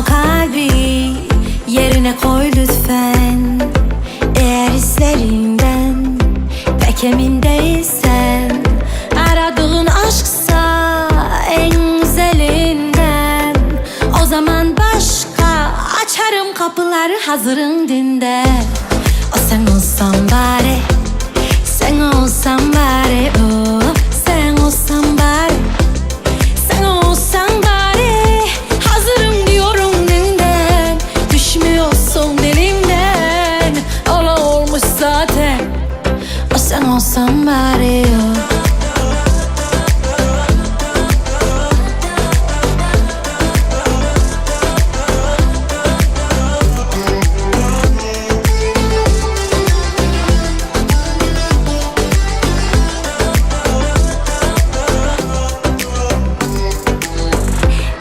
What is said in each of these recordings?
o kalbi yerine koy lütfen. Eğer hislerinden pek emin değilsen. Aradığın aşksa en güzelinden. O zaman başka açarım kapıları hazırın dinde O sen olsan O sen olsan bari oh.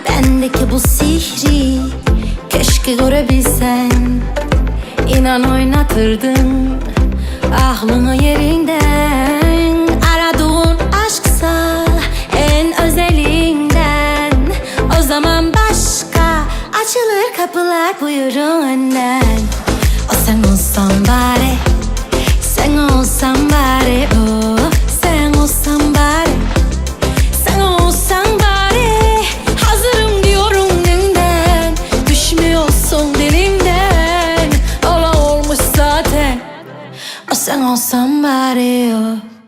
Bendeki bu sihri keşke görebilsen İnan oynatırdın aklını yerinden Aradığın aşksa en özelinden. O zaman başka açılır kapılar buyurun önden O sen olsan sang on somebody else.